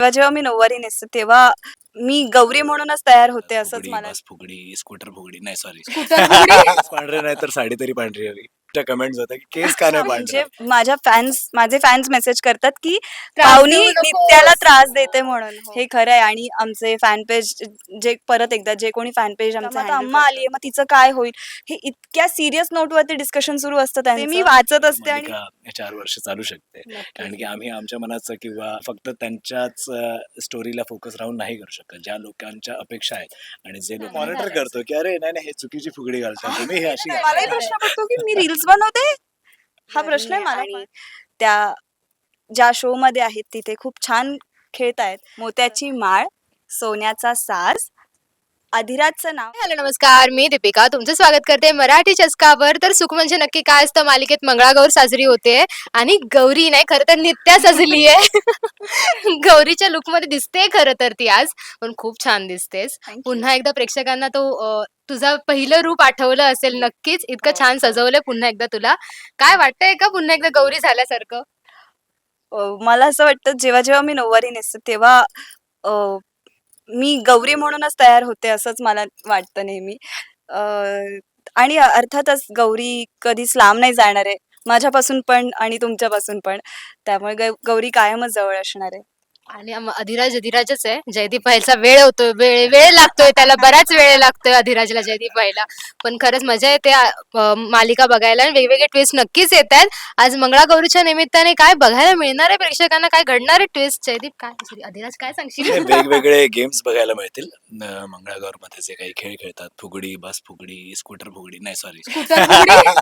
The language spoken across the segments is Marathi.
तेव्हा जेव्हा मी नऊवारी नेसते तेव्हा मी गौरी म्हणूनच तयार होते असंच फुगडी, मला बस फुगडी स्कूटर फुगडी. नाही सॉरी स्कूटर फुगडी? पांढरे नाही तर साडी तरी पांढरी हवी. त्या कमेंट्स होत्या की केस का नाही म्हणजे माझ्या फॅन्स माझे फॅन्स मेसेज करतात की त्रास पाहुणी देऊ नकोस. नित्याला त्रास देते म्हणून. हे खरं आहे. आणि आमचे फॅन पेज जे परत एकदा जे कोणी फॅन पेज आमचं अम्मा आली मग तिचं काय होईल? हे इतक्या सिरियस नोटवरती डिस्कशन सुरू असतं त्यांचे. मी वाचत असते आणि मालिका हे चार वर्ष चालू शकते. कारण की आम्ही आमच्या मनाचं किंवा फक्त त्यांच्याच स्टोरीला फोकस राहून नाही करू शकत. ज्या लोकांच्या अपेक्षा आहेत आणि जे लोक हा, मॉनिटर. करतो की अरे नाही नाही हे चुकीची फुगडी घालतात तुम्ही हे अशी प्रश्न पडतो की मी रील्स बनवते? हा प्रश्न आहे मला त्या ज्या शो मध्ये आहेत तिथे खूप छान खेळत आहेत मोत्याची माळ सोन्याचा साज अधिराजचं नाव. हॅलो नमस्कार. मी दीपिका. तुमचं स्वागत करते मराठी चस्कावर. तर सुख म्हणजे नक्की काय असतं? मालिकेत मंगळागौर साजरी होते आणि गौरी नाही खरं तर नित्या सजली आहे. गौरीच्या लुकमध्ये दिसते खरं तर ती आज. पण खूप छान दिसतेस. पुन्हा एकदा प्रेक्षकांना तो अं, तुझं पहिलं रूप आठवलं असेल नक्कीच. इतकं छान सजवलंय पुन्हा एकदा तुला. काय वाटतंय का पुन्हा एकदा गौरी झाल्यासारखं? अ, मला असं वाटतं जेव्हा जेव्हा मी नऊवारी नेसते तेव्हा अ, मी गौरी म्हणूनच तयार होते असंच मला वाटतं नेहमी. आणि अर्थातच गौरी कधीच लांब नाही जाणार आहे. माझ्यापासून पण आणि तुमच्यापासून पण. त्यामुळे गौरी कायमच जवळ असणार आहे. आणि आम- अधिराज अधिराजच आहे. जयदीप व्हायचा वेळ होतोय वेळ वेळ लागतोय त्याला बराच वेळ लागतोय अधिराजला जयदीप व्हायला पण खरंच मजा येते आ- अ, मालिका बघायला. आणि वेगवेगळे ट्विस्ट नक्कीच येत आहेत आज मंगळागौरीच्या निमित्ताने काय बघायला मिळणार आहे प्रेक्षकांना? काय घडणार आहे ट्विस्ट जयदीप काय sorry, अधिराज काय सांगशील? वेगवेगळे गेम्स बघायला मिळतील. मंगळागौरमध्ये जे काही खेळ खेळतात फुगडी बस फुगडी स्कूटर फुगडी नाही सॉरी स्कूटर फुगडी?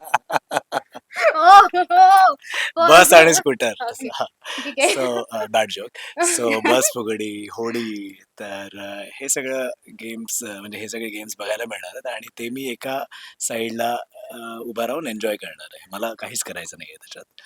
ओ, हो, हो. बस आणि स्कूटर Okay. ठीक आहे. So bad joke so bus फुगडी होडी तर हे सगळं गेम्स म्हणजे हे सगळे गेम्स बघायला मिळणार आहेत आणि ते मी एका साईडला उभा राहून एन्जॉय करणार आहे. मला काहीच करायचं नाहीये त्याच्यात.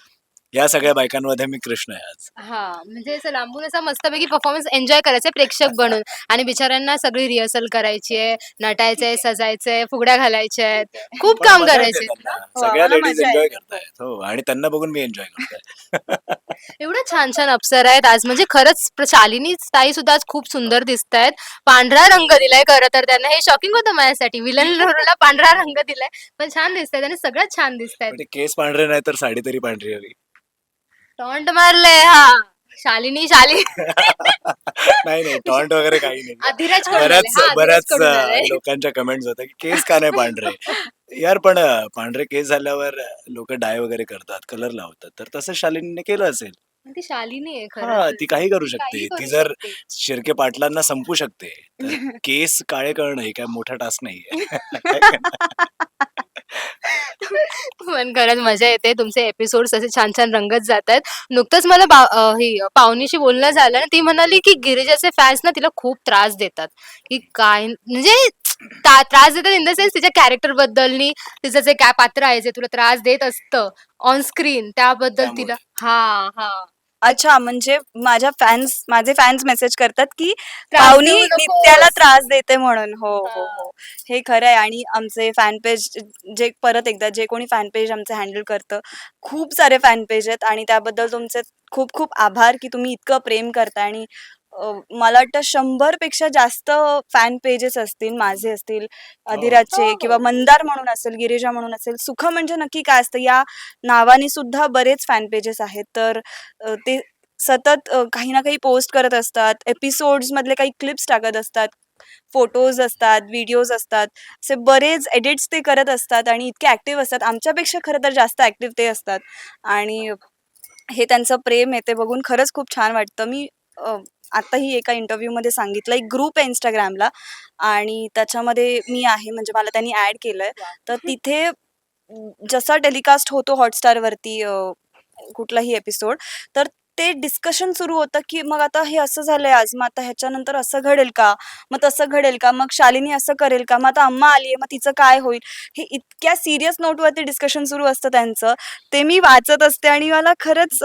या सगळ्या बायकांमध्ये मी कृष्ण आहे आज. हा म्हणजे असं लांबून असा मस्तपैकी परफॉर्मन्स एन्जॉय करायचा प्रेक्षक बनून. आणि बिचाऱ्यांना सगळी रिहर्सल करायची आहे नटायचंय सजायचंय फुगड्या घालायच्या आहेत. खूप काम मजा येते करायचे. त्यांना. हो, सगळ्या आम्हाला लेडीज मजा एन्जॉय येते. करतायत. हो आणि त्यांना बघून मी एन्जॉय करतोय. एवढं छान छान अप्सर आहेत आज. म्हणजे खरंच प्र- शालिनी ताई सुद्धा आज खूप सुंदर दिसत आहेत पांढरा रंग दिलाय खरं तर त्यांना. हे शॉकिंग होतं माझ्यासाठी. विलन रोलला पांढरा रंग दिलाय. पण छान दिसत आहेत आणि सगळ्यात छान दिसत आहेत म्हणजे केस पांढरे नाही तर साडी तरी पांढरी हवी. टॉन्ट मारलंय हा. शालिनी शाली नाही नाही टॉन्ट वगैरे काही नाही. अधिराज बऱ्याच बऱ्याच अ. लोकांच्या कमेंट्स होत्या की केस का नाही पांढरे? यार पण अ, पांढरे केस झाल्यावर लोक डाय वगैरे करतात कलर लावतात. तर तसं शालिनीने केलं असेल. पण ती शालिनी आहे हा खरं ती काही करू शकते. ती जर. शिर्के पाटलांना संपू शकते तर केस काळे करणं हे काय मोठा टास्क नाहीये. पण खरंच मजा येते. तुमचे एपिसोड्स असे छान छान रंगत जात आहेत नुकतंच मला ही पाहुणीशी बोलणं झालं आणि ती म्हणाली की गिरिजाचे फॅन्स ना तिला खूप त्रास देतात. की काय म्हणजे त्रास देतात इन द सेन्स तिच्या कॅरेक्टर बद्दलनी तिचं जे काय पात्र आहे जे तुला त्रास देत असतं ऑन स्क्रीन त्याबद्दल. तिला हा हा. अच्छा म्हणजे माझ्या फॅन्स माझे फॅन्स मेसेज करतात की त्रास पाहुणी देऊ नकोस. नित्याला त्रास देते म्हणून हो हो हा. हो हे खरं आहे आणि आमचे फॅन पेज जे परत एकदा जे कोणी फॅन पेज आमचे हँडल करतं खूप सारे फॅन पेज आहेत आणि त्याबद्दल तुमचे खूप खूप आभार की तुम्ही इतकं प्रेम करता आणि मला वाटतं शंभरपेक्षा जास्त फॅन पेजेस असतील माझे असतील अधिराजचे हो. किंवा मंदार म्हणून असेल गिरिजा म्हणून असेल सुख म्हणजे नक्की काय असतं? या नावाने सुद्धा बरेच फॅन पेजेस आहेत. तर ते सतत काही ना काही पोस्ट करत असतात एपिसोड्स मधले काही क्लिप्स टाकत असतात फोटोज असतात व्हिडिओज असतात. असे बरेच एडिट्स ते करत असतात आणि इतके ऍक्टिव्ह असतात. आमच्यापेक्षा खरं तर जास्त ऍक्टिव्ह ते असतात. आणि हे त्यांचं प्रेम आहे ते बघून खरंच खूप छान वाटतं. मी अ, आताही एका इंटरव्ह्यूमध्ये सांगितलं एक ग्रुप आहे इंस्टाग्रामला आणि त्याच्यामध्ये मी आहे म्हणजे मला त्यांनी ॲड केलंय. तर तिथे जसा टेलिकास्ट होतो हॉटस्टारवरती कुठलाही एपिसोड तर ते डिस्कशन सुरू होतं की मग आता हे असं झालंय आज मग आता ह्याच्यानंतर असं घडेल का? मग तसं घडेल का? मग शालिनी असं करेल का? मग आता अम्मा आली आहे मग तिचं काय होईल? हे इतक्या सिरियस नोटवरती डिस्कशन सुरू असतं त्यांचं. ते मी वाचत असते आणि मला खरंच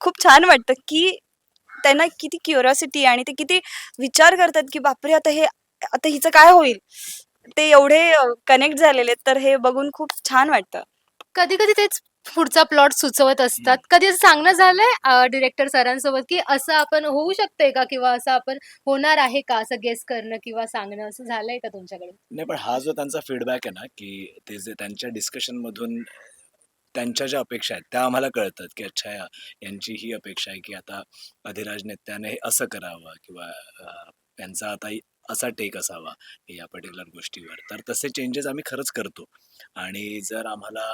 खूप छान वाटतं की त्यांना किती क्युरियोसिटी आणि ते किती विचार करतात की बापरे आता हे आता हिचं काय होईल? ते एवढे कनेक्ट झालेले आहेत, तर हे बघून खूप छान वाटतं. कधी कधी तेच पुढचा प्लॉट सुचवत असतात. कधी असं सांगणं झालंय डिरेक्टर सरांसोबत की असं आपण होऊ शकतंय का? किंवा असं आपण होणार आहे का? असं गेस करणं किंवा सांगणं असं झालंय का तुमच्याकडे नाही पण हा जो त्यांचा फीडबॅक आहे ना की ते जे त्यांच्या डिस्कशन मधून त्यांच्या ज्या अपेक्षा आहेत त्या आम्हाला कळतात की अच्छा या- यांची ही अपेक्षा आहे की आता अधिराज नेत्याने हे असं करावं किंवा त्यांचा आता असा टेक असावा या पर्टिक्युलर गोष्टीवर. तर तसे चेंजेस आम्ही खरंच करतो. आणि जर आम्हाला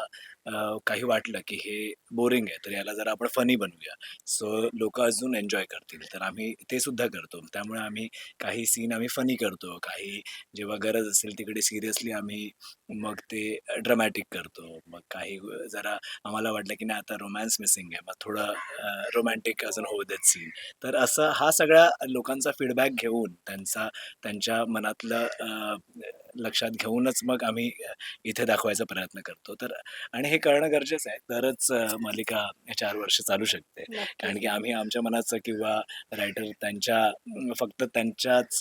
काही वाटलं की हे बोरिंग आहे तर याला जरा आपण फनी बनवूया. सो लोक अजून एन्जॉय करतील. तर आम्ही ते सुद्धा करतो. त्यामुळे आम्ही काही सीन आम्ही फनी करतो. काही जेव्हा गरज असेल तिकडे सिरियसली आम्ही मग ते ड्रामॅटिक करतो. मग काही जरा आम्हाला वाटलं की नाही आता रोमॅन्स मिसिंग आहे. मग थोडं रोमॅन्टिक अजून होऊ देत सीन तर असं हा सगळा लोकांचा फीडबॅक घेऊन त्यांचा त्यांच्या मनातलं लक्षात घेऊनच मग आम्ही इथे इथे दाखवायचा प्रयत्न करतो. तर आणि हे कळणं गरजेचं आहे. तरच मालिका चार वर्ष चालू शकते. कारण की आम्ही आमच्या मनाचं किंवा रायटर त्यांच्या फक्त त्यांच्याच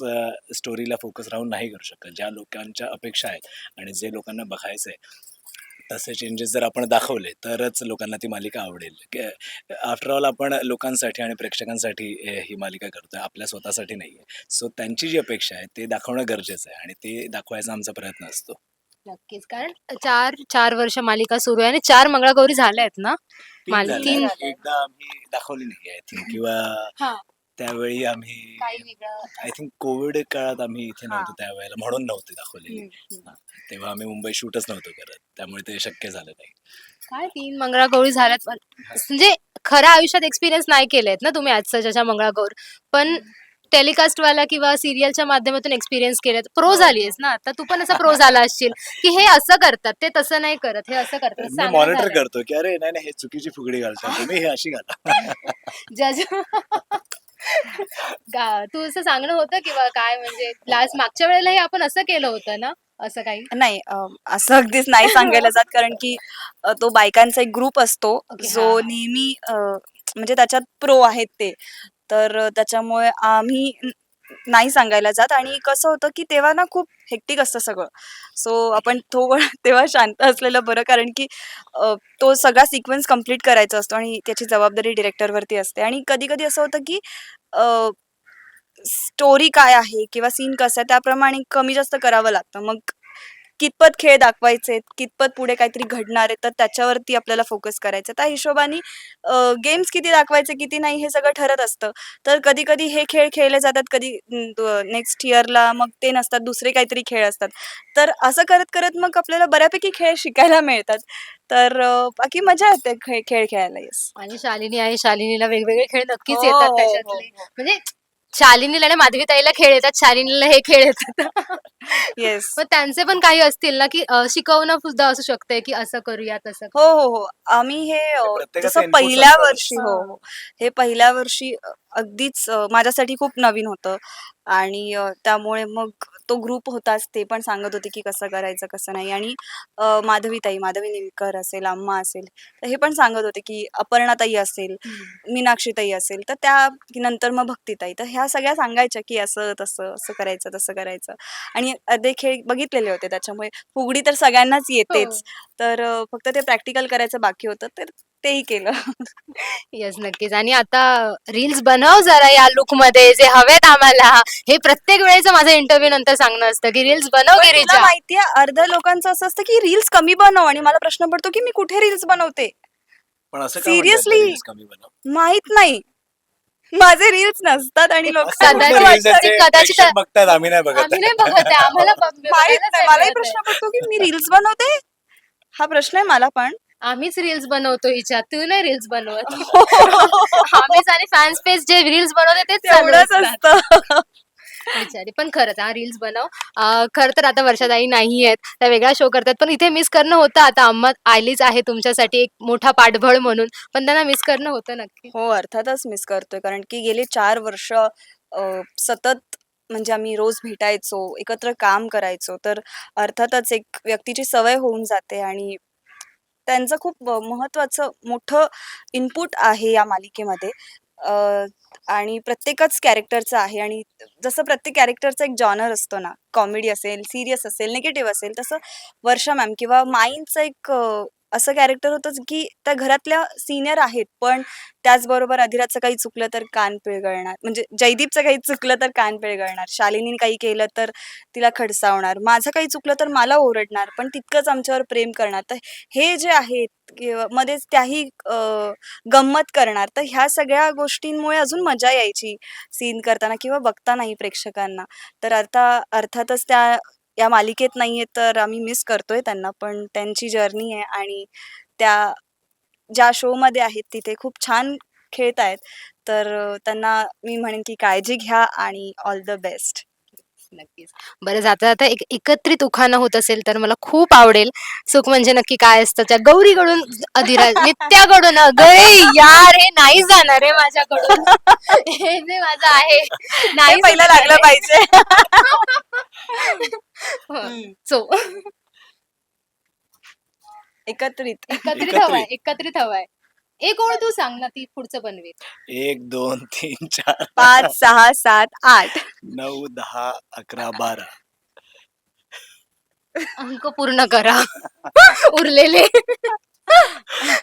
स्टोरीला फोकस राहून नाही करू शकत. ज्या लोकांच्या अपेक्षा आहेत आणि जे लोकांना बघायचं आहे तसे चेंजेस जर आपण दाखवले तरच लोकांना ती मालिका आवडेल. आफ्टर ऑल आपण लोकांसाठी आणि प्रेक्षकांसाठी ही मालिका करतोय. आपल्या स्वतःसाठी नाही आहे सो त्यांची जी अपेक्षा आहे ते दाखवणं गरजेचं आहे आणि ते दाखवायचा आमचा प्रयत्न असतो. नक्कीच. कारण चार चार वर्ष मालिका सुरू आहे आणि चार मंगळागौरी झाल्या आहेत ना? तीन माल- झाल्या. तीन एकदा आम्ही दाखवली नाही आय थिंक किंवा. त्यावेळी आम्ही काही वेगळं आय थिंक कोविड काळात आम्ही इथे. नव्हतो त्यावेळेला म्हणून नव्हती दाखवलेली. तेव्हा आम्ही मुंबई शूटच नव्हतो करत त्यामुळे ते शक्य झालं नाही. काय तीन मंगळागौरी झाल्यात पण म्हणजे खऱ्या आयुष्यात एक्सपिरियन्स नाही केलेत ना तुम्ही आजच्या ज्याच्या मंगळागौर. पण टेलिकास्ट वाला किंवा सिरियलच्या माध्यमातून एक्सपिरियन्स केलेत. प्रो झालीयस ना? आता तू पण असा प्रो झाला असशील की हे असं करतात ते तसं नाही करत हे असं करतात. मी मॉनिटर. करतो की अरे नाही नाही हे चुकीची फुगडी घालता तुम्ही हे अशी घाला. जज गा- तू असं सांगणं होतं किंवा काय? म्हणजे लास्ट मागच्या वेळेला हे आपण असं केलं होतं ना? असं काही? नाही अं, असं अगदीच नाही सांगायला जात कारण की अं, तो बायकांचा एक ग्रुप असतो Okay, जो हा. नेहमी अं, म्हणजे त्याच्यात प्रो आहेत ते. तर त्याच्यामुळे आम्ही नाही सांगायला जात. आणि कसं होतं की तेव्हा ना खूप हेक्टिक असतं सगळं. सो आपण थोडं तेव्हा शांत असलेलं बरं. कारण की तो सगळा सिक्वेन्स कंप्लीट करायचा असतो आणि त्याची जबाबदारी डिरेक्टरवरती असते. आणि कधी कधी असं होतं की स्टोरी काय आहे किंवा सीन कसं आहे त्याप्रमाणे कमी जास्त करावं लागतं. मग कितपत खेळ दाखवायचे कितपत पुढे काहीतरी घडणार आहे तर त्याच्यावरती आपल्याला फोकस करायचं त्या हिशोबाने गेम्स किती दाखवायचे किती नाही हे सगळं ठरत असतं. तर कधी कधी हे खेळ खेळले जातात कधी नेक्स्ट इयरला मग ते नसतात दुसरे काहीतरी खेळ असतात. तर असं करत करत मग आपल्याला बऱ्यापैकी खेळ शिकायला मिळतात. तर बाकी मजा येते खेळ खेळायला येस आणि शालिनी आहे शालिनीला वेगवेगळे खेळ नक्कीच हो, येतात हो, त्याच्यातले. हो, म्हणजे शालिनीला आणि माधवी ताईला खेळ येतात शालिनीला हे खेळ येतात. येस मग त्यांचे पण काही असतील ना की अं, शिकवणं सुद्धा असू शकते की असं करूया तसं हो हो हो. आम्ही हे अ, प्रत्येकाचे जसं पहिल्या. वर्षी हो हा. हो. हे पहिल्या वर्षी अ, अगदीच अ, माझ्यासाठी खूप नवीन होतं. आणि अ, त्यामुळे मग तो ग्रुप होताच ते पण सांगत होते की कसं करायचं कसं नाही. आणि माधवीताई माधवी निमकर असेल अम्मा असेल तर हे पण सांगत होते की अपर्णाताई असेल मीनाक्षीताई असेल तर त्या नंतर मग भक्तीताई. तर ह्या सगळ्या सांगायच्या की असं तसं असं करायचं तसं करायचं. आणि अर्धे खेळ बघितलेले होते त्याच्यामुळे फुगडी तर सगळ्यांनाच येतेच. तर अ, फक्त ते प्रॅक्टिकल करायचं बाकी होतं तर तेही केलं. येस नक्कीच. आणि आता रील्स बनव जरा या लुकमध्ये जे हवेत आम्हाला. हे प्रत्येक वेळेचं माझं इंटरव्ह्यू नंतर सांगणं असतं की रील्स बनव तुला गिरीजा. माहितीये अर्ध्या लोकांचं असं असतं की रील्स कमी बनव आणि मला प्रश्न पडतो की मी कुठे रील्स बनवते? पण असं का Seriously? रील्स कमी बनव? माहीत नाही. माझे रील्स नसतात आणि असं कुठलं कदाचित- reels आहे जे कदाचित- प्रेक्षक बघतात आम्ही नाही बघत. आम्ही नाही बघत आहे, आम्हाला बघ- माहीत बघायलाच नाही. मलाही आहे. प्रश्न पडतो की मी रील्स बनवते? हा प्रश्न आहे मला पण. आम्हीच रील्स बनवतो हिच्या तू नाही रील्स बनवत. आम्हीच आणि फॅन्स पेज जे रील्स बनवते तेच चालू तेवढंच असतात. असतं. बिचारी पण खरंच हा रील्स बनव. अं, खरं तर आता वर्षाताई नाही आहेत त्या वेगळा शो करतात. पण इथे मिस करणं होतं. आता अम्मा आलीच आहे तुमच्यासाठी एक मोठा पाठबळ म्हणून. पण त्यांना मिस करणं होतं नक्की. हो अर्थातच मिस करतोय. कारण की गेली चार वर्ष अ, सतत म्हणजे आम्ही रोज भेटायचो एकत्र काम करायचो. तर अर्थातच एक व्यक्तीची सवय होऊन जाते आणि त्यांचं खूप महत्वाचं मोठं इनपुट आहे या मालिकेमध्ये. आणि प्रत्येकच कॅरेक्टरचं आहे आणि जसं प्रत्येक कॅरेक्टरचा एक जॉनर असतो ना कॉमेडी असेल सिरियस असेल निगेटिव्ह असेल तसं वर्षा मॅम किंवा माईंडचं एक असं कॅरेक्टर होतं की त्या घरातल्या सिनियर आहेत पण त्याचबरोबर अधिराजचं काही चुकलं तर कान पिळगळणार. म्हणजे जयदीपचं काही चुकलं तर कान पिळगळणार. शालिनीने काही केलं तर तिला खडसावणार. माझं काही चुकलं तर मला ओरडणार. पण तितकंच आमच्यावर प्रेम करणार. तर हे जे आहेत मध्येच त्याही गंमत करणार. तर ह्या सगळ्या गोष्टींमुळे अजून मजा यायची सीन करताना किंवा बघतानाही प्रेक्षकांना. तर आता अर्थातच त्या या मालिकेत नाहीये तर आम्ही मिस करतोय त्यांना पण त्यांची जर्नी आहे आणि त्या ज्या शो मध्ये आहेत तिथे खूप छान खेळत आहेत. तर त्यांना मी म्हणेन की काळजी घ्या आणि ऑल द बेस्ट नक्कीच. बरं जाता जाता एक एकत्रित उखाणं होत असेल तर मला खूप आवडेल. सुख म्हणजे नक्की काय असतं? त्या गौरीकडून अधिराज नित्याकडून अगं यार हे नाही जाणार आहे माझ्याकडून. हे जे माझं आहे नाही पहिलं लागलं. पाहिजे. हं. सो एकत्रित. एकत्रित एकत्रित. हवाय एकत्रित हवाय. एक ओळ तू सांग ना ती पुढचं बनवेल एक दोन तीन चार. पाच सहा सात आठ. नऊ दहा अकरा बारा. अंक पूर्ण करा. उरलेले.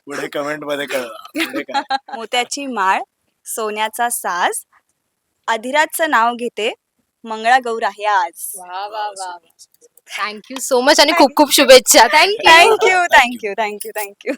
पुढे कमेंटमध्ये कळवा. पुढे काय मोत्याची माळ सोन्याचा साज अधिराजचं नाव घेते मंगळागौर आहे आज. वा वा वा थँक्यू सो मच आणि खूप खूप शुभेच्छा. Thank you thank you thank you thank you thank you